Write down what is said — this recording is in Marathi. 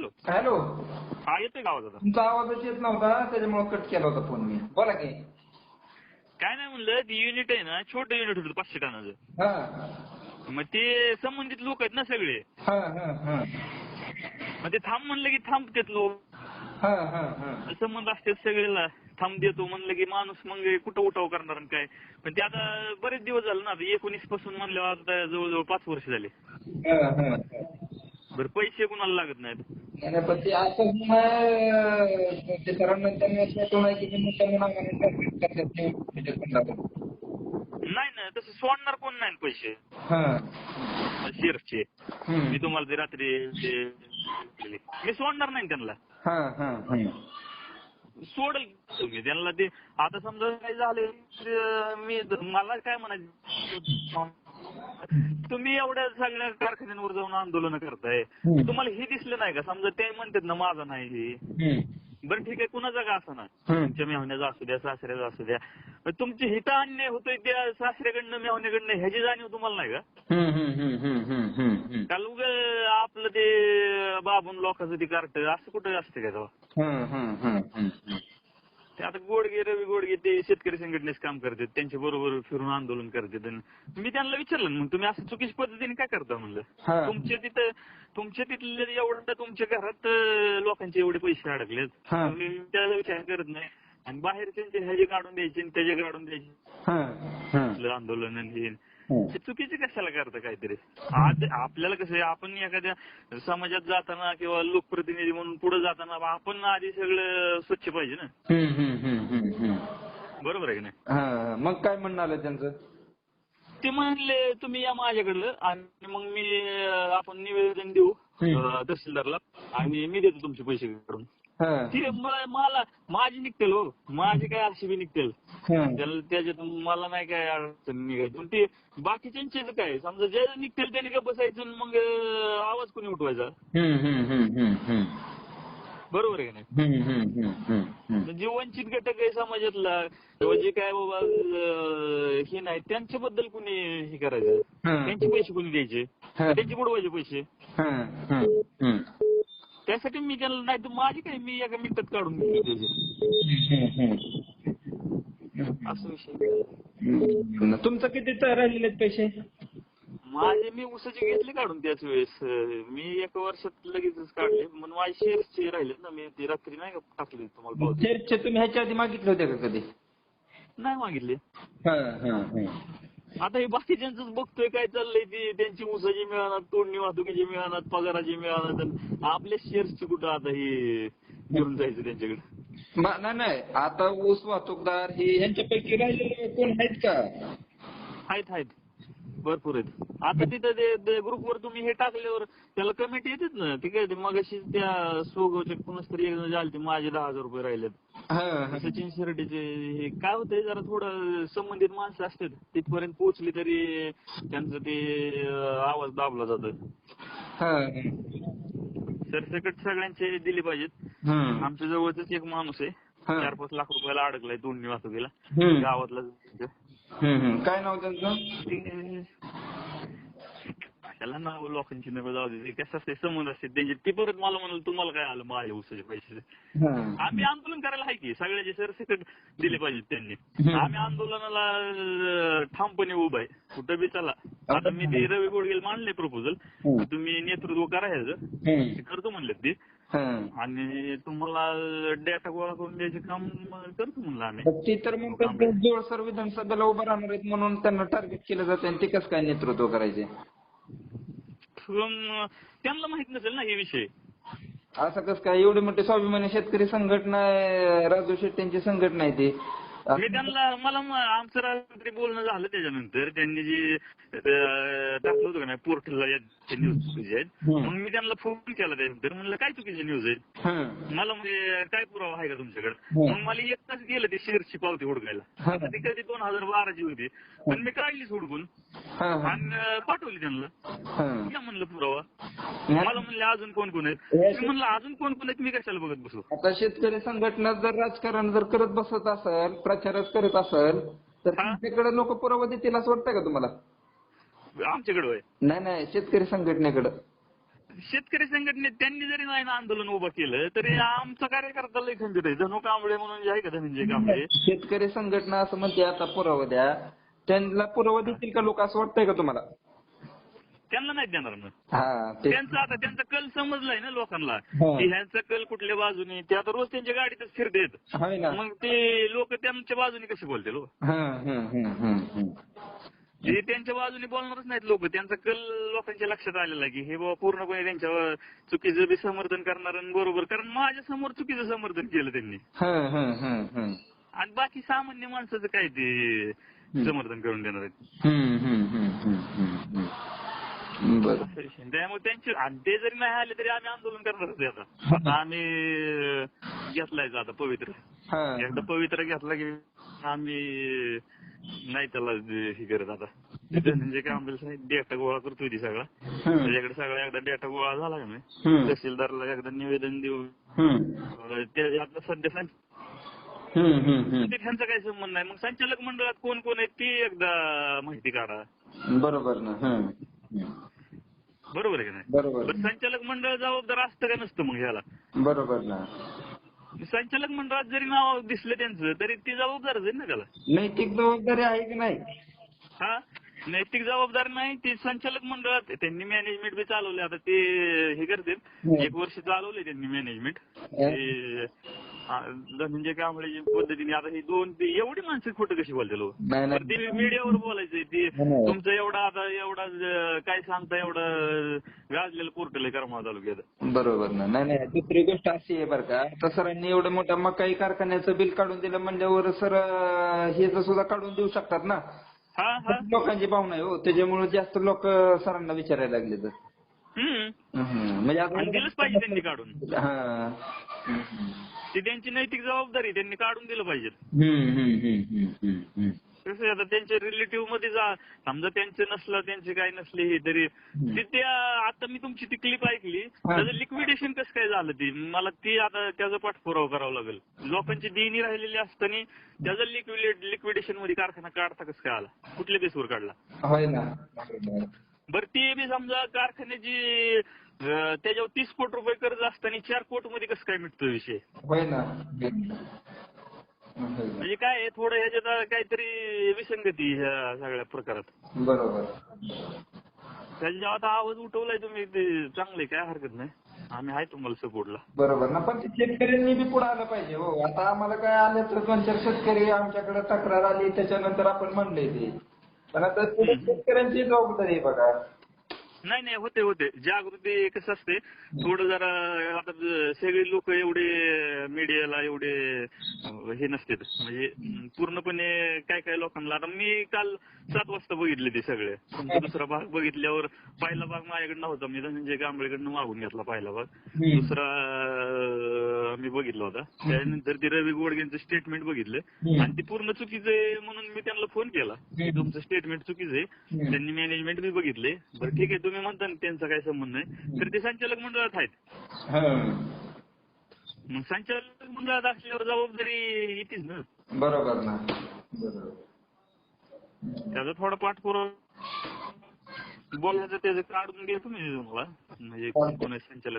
हॅलो. हॅलो. हा येतोय का आवाज आता? तुमचा आवाजच येत नव्हता त्याच्यामुळे कट केला होता फोन मी. बोला की. काय नाही म्हणलं ती युनिट आहे ना छोटं युनिट होतं पाचशे टनाचं. हा. मग ते संबंधित लोक आहेत ना सगळे. हा हा हा. मग ते थांब म्हणलं की थांबतेत लोक. हा हा हा. संबंध असते सगळेला थांब देतो म्हणलं की माणूस मग कुठं उठाव करणार आणि काय. पण ते आता बरेच दिवस झाले ना आता एकोणीसपासून म्हणल्यावर आता जवळजवळ पाच वर्ष झाले. हा, हा. बरं पैसे कुणाला लागत नाहीत? नाही, नाही, पण ते असं नाही ना तसं सोडणार कोण नाही ना पैसे शेअर्सचे. मी तुम्हाला ते रात्री ते- मी सोडणार नाही त्यांना हा हा हा सोडल तुम्ही त्यांना ते आता समजा काय झालं तर मी मला काय म्हणायचं तुम्ही एवढ्या सगळ्या कारखान्यांवर जाऊन आंदोलन करताय हम्म. तुम्हाला हे दिसलं नाही का समजा ते म्हणतात ना माझा नाही हे हम्म. बरं ठीक आहे कुणाचा का असं ना हम्म. तुमच्या मेहण्याचा असू द्या सासऱ्याचा असू द्या तुमची हिता अन्याय होतोय त्या सासऱ्याकडनं मेहण्याकडनं ह्याची जाणीव तुम्हाला नाही का हम्म, हम्म, हम्म, हम्म, हम्म, हम्म, हम्म. काल उग आपलं ते बाबून लोकांचं ते कार्ट असं कुठं असतं का तेव्हा हम्म, हम्म, हम्म, हम्म, हम्म. ते आता गोडगे रवी गोडगे ते शेतकरी संघटनेच काम करतात. त्यांच्या बरोबर फिरून आंदोलन करतात. आणि मी त्यांना विचारलं मग तुम्ही असं चुकीच्या पद्धतीने काय करता म्हणलं. तुमच्या तिथं तुमच्या तिथले एवढं तुमच्या घरात लोकांचे एवढे पैसे अडकलेत. तुम्ही त्याचा विचार करत नाही. आणि बाहेरचे ह्याचे काढून द्यायचे आणि त्याचे काढून द्यायचे. आंदोलन आणि हे. हा. ते चुकीचे कशाला करता काहीतरी? आज आपल्याला कसं आहे आपण एखाद्या समाजात जाताना किंवा लोकप्रतिनिधी म्हणून पुढे जाताना आपण आधी सगळं स्वच्छ पाहिजे ना. बरोबर आहे की नाही? हा, मग काय म्हणणं आलं त्यांचं? ते म्हणले तुम्ही या माझ्याकडलं आणि मग मी आपण निवेदन देऊ तहसीलदारला आणि मी देतो तुमचे पैसे काढून. आहे मला मला माझी निघतील हो माझी काय अशी बी निघतील. त्याला त्याच्यात मला नाही काय अडचण निघायची पण ते बाकीच्यांचे काय समजा जे निघतील त्यांनी काय बसायचं आणि मग आवाज कोणी उठवायचा. बरोबर आहे की नाही हम्म. जे वंचित घटक आहे समाजातला किंवा जे काय बाबा हे नाही त्यांच्याबद्दल कोणी हे करायचं. त्यांचे पैसे कोणी द्यायचे. त्यांचे बुडवायचे पैसे. त्यासाठी मी त्याला नाही तर माझी काय मी एका मिनिटात काढून घेतो. असं विषय. तुमचं किती राहिलेले पैसे माझे मी उसाचे घेतले काढून त्याच वेळेस मी एका वर्षात लगेचच काढले पण माझे शेअर्सचे राहिलेत ना मी ते रात्री नाही का टाकले तुम्हाला. चर्चचे तुम्ही ह्याच्या आधी मागितले होते का कधी नाही मागितले. आता हे बाकीच्यांच बघतोय काय चाललंय ते. त्यांची उसाची मिळणार तोडणी वाहतुकीची मिळणार पगाराची मिळणार आपल्या शेअर्सची कुठं आता हे घेऊन जायचं त्यांच्याकडे? नाही नाही. आता ऊस वाहतूकदार हे ह्यांच्यापैकी राहिलेले कोण आहेत का? आहेत आहेत. भरपूर आहेत आता तिथं ते ग्रुपवर तुम्ही हे टाकल्यावर त्याला कमेंट येतात ना ते काय ते मगाशी त्या सोगवचे कोणाच तरी एक जण झाले ते माझे दहा हजार रुपये राहिलेत. सचिन शिर्डीचे हे काय होतंय जरा थोडं संबंधित माणसं असतात तिथपर्यंत पोहोचली तरी त्यांचं ते आवाज दाबला जातो हा, सरसकट सगळ्यांचे दिले पाहिजेत. आमच्या जवळच एक माणूस आहे. चार पाच लाख रुपयाला अडकलाय दोन्ही वाहतुकीला. गावातला. काय नाव त्यांचं? ते- त्याला नाव लोकांची नका जाऊ दे. कसं असते संबंध असते त्यांचे. ते परत मला म्हणाल तुम्हाला काय आलं? माझ्या उसाचे पैसे हा. आम्ही आंदोलन करायला आहे की सगळ्याचे सरसकट दिले पाहिजेत त्यांनी. आम्ही आंदोलनाला ठामपणे उभा आहे. कुठं बी चला. आता मी ते रवी गोडगेला मांडले प्रपोजल. तुम्ही नेतृत्व करायचं करतो म्हणले ते. आणि तुम्हाला डेटा गोळा करून द्यायचे काम करतो म्हणलं आम्ही. ते तर मग त्यांचं जोडसर विधानसभेला उभं राहणार आहेत म्हणून त्यांना टार्गेट केलं जातं आणि ते कसं काय नेतृत्व करायचे? त्यांना माहीत नसेल ना हे विषय. असं कसं काय? एवढी मोठी स्वाभिमानी शेतकरी संघटना आहे, राजू शेट्टींची संघटना आहे ती. मी त्यांना मला म- आमचं रात्री बोलणं झालं त्याच्यानंतर. त्यांनी जे अं, टाकलं होतं का नाही पोर्टलला या न्यूज चुकीचे आहेत हम्म. मग मी त्यांना फोन केला त्यानंतर म्हणलं काय चुकीचे न्यूज आहेत? हा. मला म्हणजे काय पुरावा आहे का तुमच्याकडे? हम्म. मग मला एक तास गेलं ते शेअरची पावती हुडकायला. आता ती कधी दोन हजार बाराची होती. पण मी काढलीच हुडकून हा, हा. आणि अं, पाठवली त्यांना. हा. या म्हणलं पुरावा. मला म्हणले अजून कोण कोण आहेत? मी म्हणलं अजून कोण कोण आहेत? मी कशाला बघत बसू? आता शेतकरी संघटना जर राजकारण जर करत बसत असेल प्रचारच करत असेल तर हा. तुमच्याकडे लोक पुरावा देतील असं वाटतं का तुम्हाला? आमच्याकडे होय. नाही नाही शेतकरी संघटनेकडे. शेतकरी संघटनेत त्यांनी जरी नाही ना आंदोलन उभं केलं तरी आमचा कार्यकर्ता लय खंबीर आहे. धनु कांबळे म्हणून जे आहे का धनंजय कांबळे? शेतकरी संघटना असं म्हणते आता पुरावा द्या. त्यांना पुरावा देतील का लोक असं वाटतंय का तुम्हाला? त्यांना नाही देणार हा ते त्यांचं आता त्यांचा कल समजलाय ना लोकांना. हा. की ह्यांचा कल कुठल्या बाजूने? ते आता रोज त्यांच्या गाडीतच फिरतेत. ना. मग ते लोक त्यांच्या बाजूने कसे बोलतील हो? हं. ते त्यांच्या बाजूने बोलणारच नाहीत लोक. त्यांचा कल लोकांच्या लक्षात आलेला आहे की हे बाबा पूर्णपणे त्यांच्या चुकीचं बी समर्थन करणार आणि बरोबर. कारण माझ्यासमोर चुकीचं समर्थन केलं त्यांनी. हं, हं, हं, हं. आणि बाकी सामान्य माणसाचं काय ते समर्थन करून देणार आहेत. बरं. त्यामुळे त्यांचे ते जरी नाही आले तरी आम्ही आंदोलन करणारच आहे आता. आता आम्ही घेतलाय आता पवित्र. हं. एकदा पवित्र घेतला की आम्ही नाही त्याला हे करत आता. म्हणजे काय आम्हाला डेटा गोळा करतोय ती सगळा. त्याच्याकडे सगळा एकदा डेटा गोळा झाला का नाही. तहसीलदारला एकदा निवेदन देऊ ते आता सध्या त्यांचा काही संबंध नाही. मग संचालक मंडळात कोण कोण आहे ती एकदा माहिती काढा. बरोबर ना. बरोबर आहे का नाही? बरोबर. पण संचालक मंडळ जबाबदार असतं का नसतं मग ह्याला? बरोबर ना. संचालक मंडळात जरी नाव दिसलं त्यांचं तरी ती जबाबदारच आहे ना त्याला? नैतिक जबाबदारी आहे की नाही? हा? नैतिक जबाबदार नाही ते संचालक मंडळात त्यांनी मॅनेजमेंट बी चालवले आता ते हे करतील. एक वर्ष चालवले त्यांनी मॅनेजमेंट ते धनंजय कांबळे पद्धतीने आता ही दोन ते एवढी माणसं खोटं कशी बोलते लोक नाही ते मीडियावर बोलायचंय ते नाही. तुमचं एवढा आता एवढा ज- काय सांगता एवढं गाजलेलं पोर्टल आहे करमाळा तालुक्यात बरोबर ना. नाही नाही दुसरी गोष्ट अशी आहे बरं का आता सरांनी एवढं मोठं मकाई कारखान्याचं बिल काढून दिलं म्हणल्यावर सर हे सुद्धा काढून देऊ शकतात ना. हा हा. लोकांची भावना आहे हो त्याच्यामुळे जास्त लोक सरांना विचारायला लागले तर. हम्म. म्हणजे आता आणि दिलंच पाहिजे त्यांनी काढून. हा. ती त्यांची नैतिक जबाबदारी त्यांनी काढून दिलं पाहिजे. कसं आता त्यांच्या रिलेटिव्हमध्ये जा समजा त्यांचे नसलं त्यांचे काय नसले हे तरी ते त्या आता मी तुमची ती क्लिप ऐकली त्याचं लिक्विडेशन कसं काय झालं ती? मला ती आता त्याचा पाठपुरावा करावा लागेल. लोकांची देणी राहिलेली असताना त्याचं लिक्विड लिक्विडेशनमध्ये कारखाना काढता कसं काय आला? कुठल्या बेसवर काढला. बरं ते बी समजा कारखान्याची त्याच्यावर तीस कोटी रुपये कर्ज असताना चार कोटी मध्ये कसं काय मिटतो विषय? होय ना. म्हणजे काय आहे, थोडं ह्याच्यात काहीतरी विसंगती ह्या सगळ्या प्रकारात. बरोबर. त्याच्या आता आवाज उठवलाय तुम्ही ते चांगले काय हरकत नाही. आम्ही आहे तुम्हाला सपोर्टला बरोबर ना पण ते शेतकऱ्यांनी बी पुढे आलं पाहिजे हो. आता आम्हाला काय आलं तर दोन चार शेतकरी आमच्याकडे तक्रार आली त्याच्यानंतर आपण म्हणले ते. पण आता पुढे शेतकऱ्यांची जबाबदारी आहे बघा. नाही नाही होते होते. जागृती कसं असते. थोडं जरा आता सगळे लोक एवढे मीडियाला एवढे हे नसते म्हणजे पूर्णपणे काय काय लोकांना आता मी काल सात वाजता बघितले ते सगळे. तुमचा दुसरा भाग बघितल्यावर पहिला भाग माझ्याकडे नव्हता. मी धनंजय कांबळेकडनं मागून घेतला पहिला भाग. दुसरा मी बघितला होता. त्यानंतर ते रवी गोडगेंचं स्टेटमेंट बघितलं. आणि ते पूर्ण चुकीचं आहे म्हणून मी त्यांना फोन केला. की. तुमचं स्टेटमेंट चुकीचं आहे. त्यांनी मॅनेजमेंट मी बघितले. बरं ठीक आहे. तुम्ही म्हणता ना त्यांचा काही संबंध नाही. तर ते संचालक मंडळात आहेत. मग संचालक मंडळात असल्यावर जबाबदारी येतेच ना? बरोबर ना. बरोबर. त्याचा थोडा पाठपुरावा बोलायचं त्याचं काढून घ्या तुम्ही मला म्हणजे कोण कोण संचालक